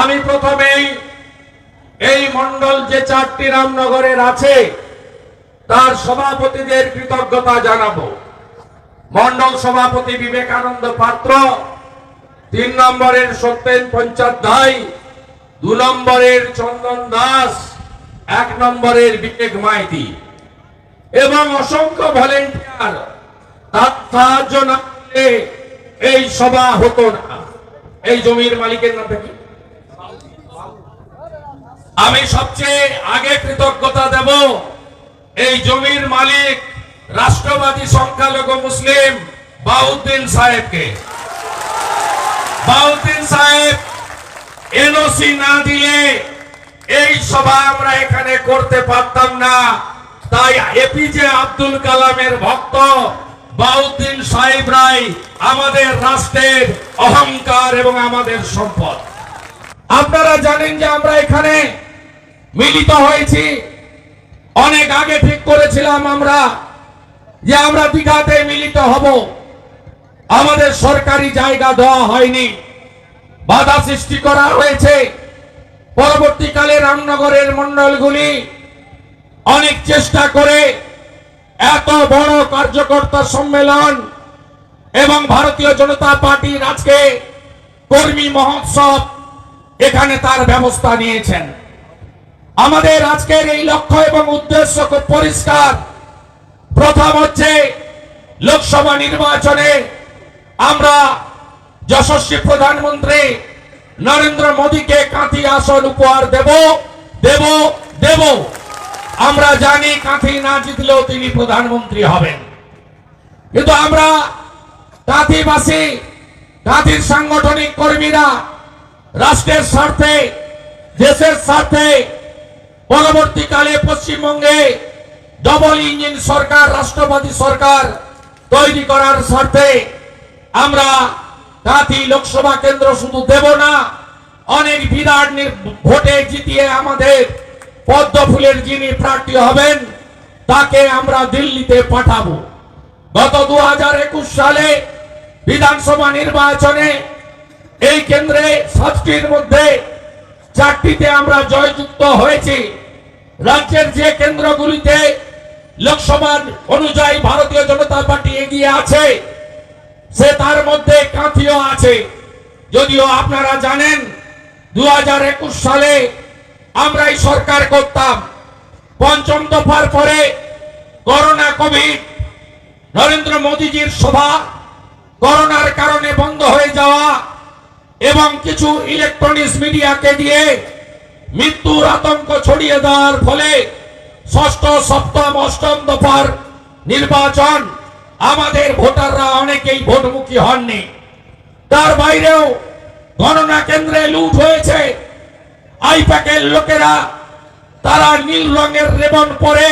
আমি প্রথমেই এই মন্ডল যে চারটি রামনগরের আছে, তার সভাপতিদের কৃতজ্ঞতা জানাব। মন্ডল সভাপতি বিবেকানন্দ পাত্র, তিন নম্বরের সত্যেন পঞ্চাধ্যায় দু নম্বরের চন্দন দাস, এক নম্বরের বিবেক মাইতি। এবং অসংখ্য ভলেন্টিয়ার, তার সাহায্য না এই সভা হতো না। এই জমির মালিকের নাম কি? আমি সবচেয়ে আগে কৃতজ্ঞতা দেব এই জমির মালিক রাষ্ট্রবাদী সংখ্যালঘু মুসলিম বাউদ্দিন সাহেবকে। বাউদ্দিন সাহেব এনওসি না দিলে এই সভা আমরা এখানে করতে পারতাম না। তাই এপিজে আব্দুল কালামের ভক্ত বাউদ্দিন সাহেব রায় আমাদের রাষ্ট্রের অহংকার এবং আমাদের সম্পদ। আপনারা জানেন যে আমরা এখানে মিলিত হয়েছি। অনেক আগে ঠিক করেছিলাম আমরা যে আমরা দীঘাতে মিলিত হব। আমাদের সরকারি জায়গা দেওয়া হয়নি। বাধা সৃষ্টি করা হয়েছে। পরবর্তীকালে রামনগরের মন্ডলগুলি অনেক চেষ্টা করে এত বড় কার্যকর্তা সম্মেলন এবং ভারতীয় জনতা পার্টির আজকে কর্মী মহোৎসব এখানে তার ব্যবস্থা নিয়েছেন। আমাদের আজকের এই লক্ষ্য এবং উদ্দেশ্য খুব পরিষ্কার। প্রথম হচ্ছে লোকসভা নির্বাচনে আমরা যশস্বী প্রধানমন্ত্রী নরেন্দ্র মোদীকে কাঁথি আসন উপহার দেব দেব দেব। আমরা জানি কাঁথি না জিতলেও তিনি প্রধানমন্ত্রী হবেন। কিন্তু আমরা কাঁথিবাসী, কাঁথির সাংগঠনিক কর্মীরা রাষ্ট্রের স্বার্থে, দেশের স্বার্থে, পরবর্তীকালে পশ্চিমবঙ্গে ডবল ইঞ্জিন সরকার রাষ্ট্রবাদী সরকার তৈরি করার স্বার্থে আমরা কাঁথি লোকসভা কেন্দ্র শুধু দেব না, অনেক বিরাট ভোটে জিতিয়ে আমাদের পদ্ম ফুলের যিনি প্রার্থী হবেন, তাকে আমরা দিল্লিতে পাঠাবো। গত দু হাজার একুশ সালে বিধানসভা নির্বাচনে এই কেন্দ্রে সাতটির মধ্যে চারটিতে আমরা জয়যুক্ত হয়েছি। রাজ্যের যে কেন্দ্রগুলিতে লোকসভা অনুযায়ী ভারতীয় জনতা পার্টি এগিয়ে আছে, সে তার মধ্যে কাঁথিও আছে। যদিও আপনারা জানেন দু হাজার একুশ সালে আমরাই সরকার করতাম। পঞ্চম দফার পরে করোনা কোভিড, নরেন্দ্র মোদীজির সভা করোনার কারণে বন্ধ হয়ে যাওয়া এবং কিছু ইলেকট্রনিক্স মিডিয়াকে দিয়ে মৃত্যুর আতঙ্ক ছড়িয়ে দেওয়ার ফলে ষষ্ঠ, সপ্তম, অষ্টম দফার নির্বাচন আমাদের ভোটাররা অনেকেই ভোটমুখী হননি। তার বাইরেও গণনা কেন্দ্রে লুট হয়েছে। আইপ্যাকের লোকেরা তারা নীল রঙের রেবন পরে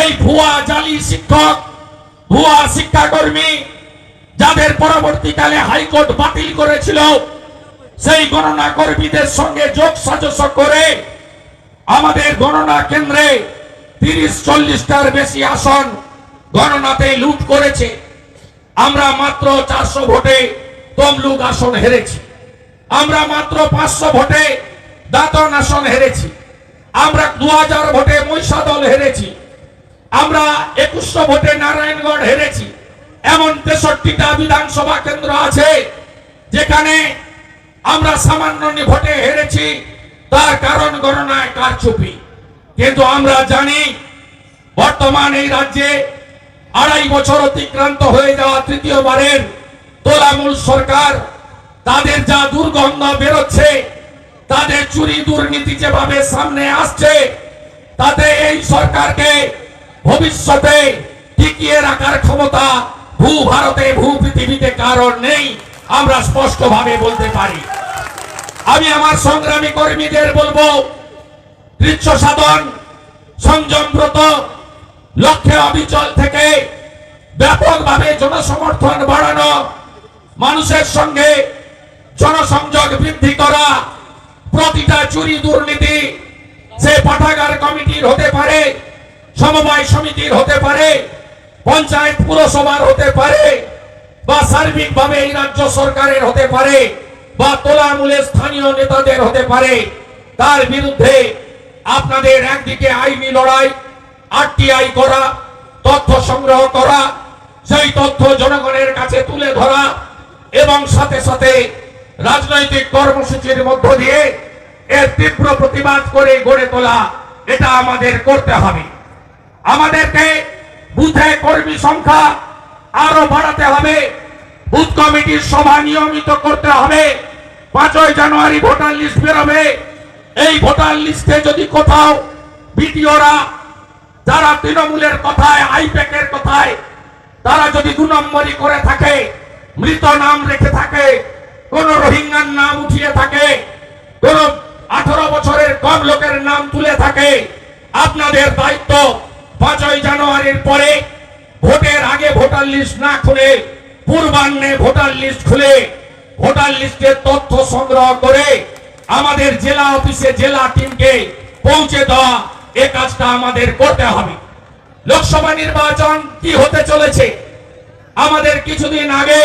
এই ভুয়া জালি শিক্ষক, ভুয়া শিক্ষাকর্মী যাদের পরবর্তীকালে হাইকোর্ট বাতিল করেছিল, সেই গণনা কর্মীদের সঙ্গে যোগ সাজস করে আমাদের গণনা কেন্দ্রে তিরিশ চল্লিশটার বেশি আসন গণনাতে লুট করেছে। আমরা মাত্র চারশো ভোটে তমলুক আসন হেরেছি। আমরা মাত্র পাঁচশো ভোটে দাতন আসন হেরেছি। আমরা দু হাজার ভোটে মহিষাদল হেরেছি। আমরা একুশশো ভোটে নারায়ণগড় হেরেছি। এমন তেষট্টিটা বিধানসভা কেন্দ্র আছে, যেখানে আমরা সামান্য ভোটে হেরেছি, তার কারণ গণনায় কারচুপি। কিন্তু আমরা জানি, বর্তমান এই রাজ্যে আড়াই বছর অতিক্রান্ত হয়ে যাওয়া তৃতীয়বারের তোলামূল সরকার, তাদের যা দুর্গন্ধ বেরোচ্ছে, তাদের চুরি দুর্নীতি যেভাবে সামনে আসছে, তাতে এই সরকারকে ভবিষ্যতে টিকিয়ে রাখার ক্ষমতা ভূ ভারতে, ভূ পৃথিবীতে কারণ নেই, আমরা স্পষ্টভাবে বলতে পারি। আমি আমার সংগ্রামী কর্মীদের বলব কৃচ্ছ সাধন, সংযম ব্রত, লক্ষ্যে অবিচল থেকে ব্যাপকভাবে জনসমর্থন বাড়ানো, মানুষের সঙ্গে জনসংযোগ বৃদ্ধি করা, প্রতিটা চুরি দুর্নীতি সে পাঠাগার কমিটির হতে পারে, সমবায় সমিতির হতে পারে পঞ্চায়েত পুরসভার হতে পারে, বা সার্বিকভাবে এই রাজ্য সরকারের হতে পারে, বা তোলামূলের স্থানীয় নেতাদের হতে পারে, তার বিরুদ্ধে আপনাদের একদিকে আইনি লড়াই, আরটিআই করা, তথ্য সংগ্রহ করা সেই তথ্য জনগণের কাছে তুলে ধরা, এবং সাথে সাথে রাজনৈতিক কর্মসূচির মধ্য দিয়ে এর তীব্র প্রতিবাদ করে গড়ে তোলা, এটা আমাদের করতে হবে। আমাদেরকে বুথে কর্মী সংখ্যা আরও বাড়াতে হবে। বুথ কমিটির সভা নিয়মিত করতে হবে। পাঁচই জানুয়ারি ভোটার লিস্ট বেরোবে। এই ভোটার লিস্টে যদি কোথাও বিটিওরা যারা তৃণমূলের কথায়, আইপ্যাকের কথায়, তারা যদি দু নম্বরই করে থাকে, মৃত নাম রেখে থাকে, কোন রোহিঙ্গার নাম উঠিয়ে থাকে, কোন আঠারো বছরের কম লোকের নাম তুলে থাকে, আপনাদের দায়িত্ব পাঁচই জানুয়ারির পরে ভোটের আগে ভোটার লিস্ট না খুলে, পূর্বাহ্নে ভোটার লিস্ট খুলে, ভোটার লিস্টের তথ্য সংগ্রহ করে আমাদের জেলা অফিসে জেলা টিমকে পৌঁছে দেওয়া এ কাজটা আমাদের করতে হবে। লোকসভা নির্বাচন কি হতে চলেছে? আমাদের কিছুদিন আগে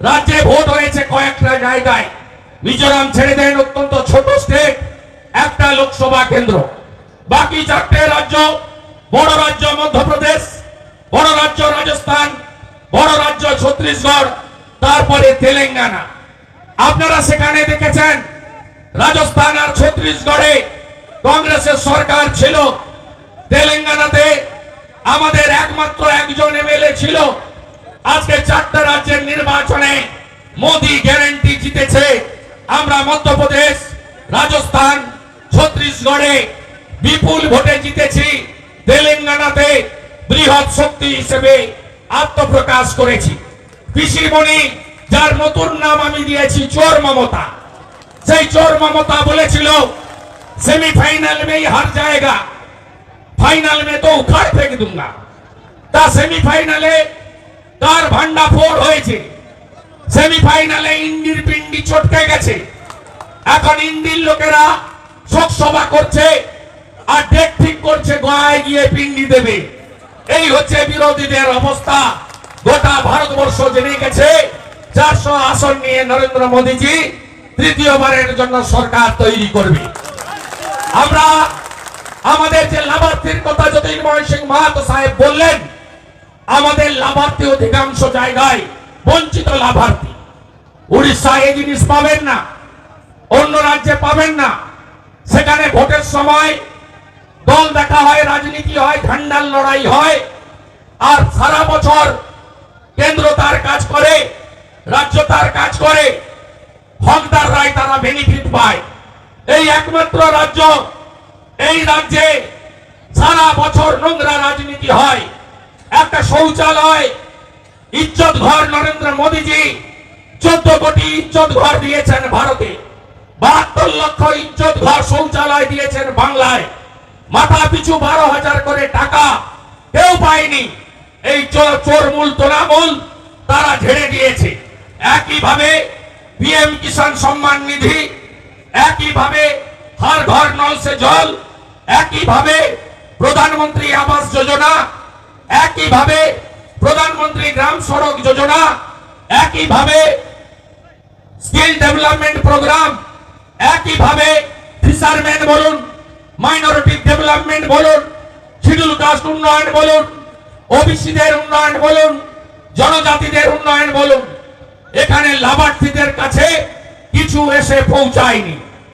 রাজ্যে ভোট হয়েছে কয়েকটা জায়গায়। মিজোরাম ছেড়ে দেন অত্যন্ত ছোট স্টেট একটা লোকসভা কেন্দ্র। বাকি চারটে রাজ্য বড় রাজ্য মধ্যপ্রদেশ, বড় রাজ্য রাজস্থান, বড় রাজ্য ছত্তিশগড়, তারপরে তেলেঙ্গানা। আপনারা সেখানে দেখেছেন, রাজস্থান আর ছত্তিশগড়ে কংগ্রেসের সরকার ছিল। তেলেঙ্গানাতে আমাদের একমাত্র একজন এমএলএ ছিল। আজকে চারটা রাজ্যের নির্বাচনে মোদি গ্যারান্টি জিতেছে। আমরা মধ্যপ্রদেশ, রাজস্থান, ছত্তিশগড়ে বিপুল ভোটে জিতেছি। তেলেঙ্গানাতে বৃহৎ শক্তি হিসেবে আত্মপ্রকাশ করেছি পিসিমণি যার নতুন নাম আমি দিয়েছি চোর মমতা সেই চোর মমতা বলেছিল सेमीफाइनल में ही हार जाएगा फाइनल में तो उखाड़ फेंक दूंगा তা সেমিফাইনালে তার ভান্ডা ফোর হয়েছে সেমিফাইনালে ইন্ডির পিন্ডি চটকে গেছে এখন ইন্ডির লোকেরা শোক সভা করছে আর ডেট ঠিক করছে, গোয়ায় গিয়ে পিন্ডি দেবে। এই হচ্ছে বিরোধীদের অবস্থা। গোটা ভারতবর্ষ জেনে গেছে চারশো আসন নিয়ে নরেন্দ্র মোদীজি তৃতীয়বারের জন্য সরকার তৈরি করবে। আমরা আমাদের যে লাভার্থীর কথা জ্যোতির্ময় সিং মাহাতো সাহেব বললেন, আমাদের লাভার্থী অধিকাংশ জায়গায় বঞ্চিত লাভার্থী। উড়িষ্যায় এই জিনিস পাবেন না, অন্য রাজ্যে পাবেন না। সেখানে ভোটের সময় দল দেখা হয়, রাজনীতি হয় ঠান্ডার লড়াই হয়। আর সারা বছর কেন্দ্র তার কাজ করে, রাজ্য তার কাজ করে, হকদার রায় তারা বেনিফিট পায়। এই একমাত্র রাজ্য, এই রাজ্যে সারা বছর নোংরা রাজনীতি হয়। একটা শৌচালয়, ইজ্জত ঘর নরেন্দ্র মোদীজি চোদ্দ কোটি ইজ্জত ঘর দিয়েছেন ভারতে। বাহাত্তর লক্ষ ইজ্জত ঘর শৌচালয় দিয়েছেন বাংলায়। মাথা পিছু বারো হাজার করে টাকা কেউ পায়নি। এই চোর- চোরমূল তোলামূল তারা ঝেড়ে দিয়েছে। একইভাবে পিএম কিষাণ সম্মান নিধি, একইভাবে হর ঘর, নল সে জল, একইভাবে প্রধানমন্ত্রী আবাস যোজনা, একইভাবে প্রধানমন্ত্রী গ্রাম সড়ক যোজনা, একইভাবে স্কিল ডেভেলপমেন্ট প্রোগ্রাম, একইভাবে ফিশারম্যান বলুন মাইনরিটি ডেভেলপমেন্ট বলুন, শিডিউল কাস্ট উন্নয়ন বলুন ওবিসিদের উন্নয়ন বলুন, জনজাতিদের উন্নয়ন বলুন, এখানে লাভার্থীদের কাছে কিছু এসে পৌঁছায়নি।